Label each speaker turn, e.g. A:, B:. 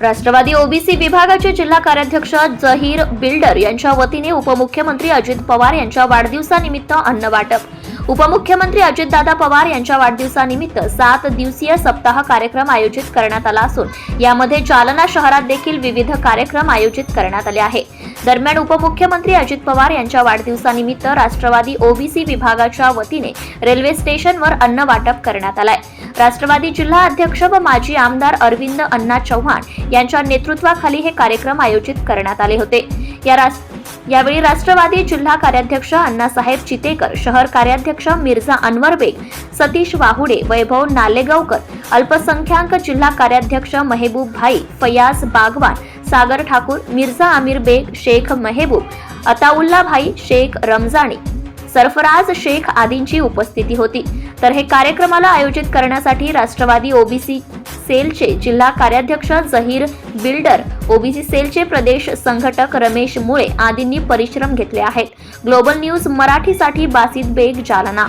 A: Rashtrawadi OBC विभागाचे जिल्हा कार्याध्यक्ष जहीर बिल्डर यांच्या वतीने उपमुख्यमंत्री अजित पवार यांच्या वाढदिवसानिमित्त अन्न वाटप. उपमुख्यमंत्री अजितदादा पवार यांच्या वाढदिवसानिमित्त सात दिवसीय सप्ताह कार्यक्रम आयोजित करण्यात आला असून यामध्ये जालना शहरात देखील विविध कार्यक्रम आयोजित करण्यात आले आहे. दरम्यान उपमुख्यमंत्री अजित पवार यांच्या वाढदिवसानिमित्त राष्ट्रवादी ओबीसी विभागाच्या वतीने रेल्वे स्टेशनवर अन्न वाटप करण्यात आलाय. राष्ट्रवादी जिल्हा अध्यक्ष व माजी आमदार अरविंद अण्णा चव्हाण यांच्या नेतृत्वाखाली हे कार्यक्रम आयोजित करण्यात आले होते. या राष्ट्र यावेळी राष्ट्रवादी जिल्हा कार्याध्यक्ष अण्णासाहेब चितेकर शहर कार्याध्यक्ष मिर्झा अनवर बेग सतीश वाहुडे वैभव नालेगावकर अल्पसंख्याक जिल्हा कार्याध्यक्ष महेबूब भाई फयाज बागवान सागर ठाकूर मिर्झा आमिर बेग शेख महेबूब अताउल्ला भाई शेख रमजाणी सरफराज शेख आदींची उपस्थिती होती. तर हे कार्यक्रमाला आयोजित करण्यासाठी राष्ट्रवादी ओबीसी सेलचे जिल्हा कार्याध्यक्ष जहीर बिल्डर ओबीसी सेलचे प्रदेश संघटक रमेश मुळे आदींनी परिश्रम घेतले आहेत. ग्लोबल न्यूज मराठीसाठी बासित बेग जालना.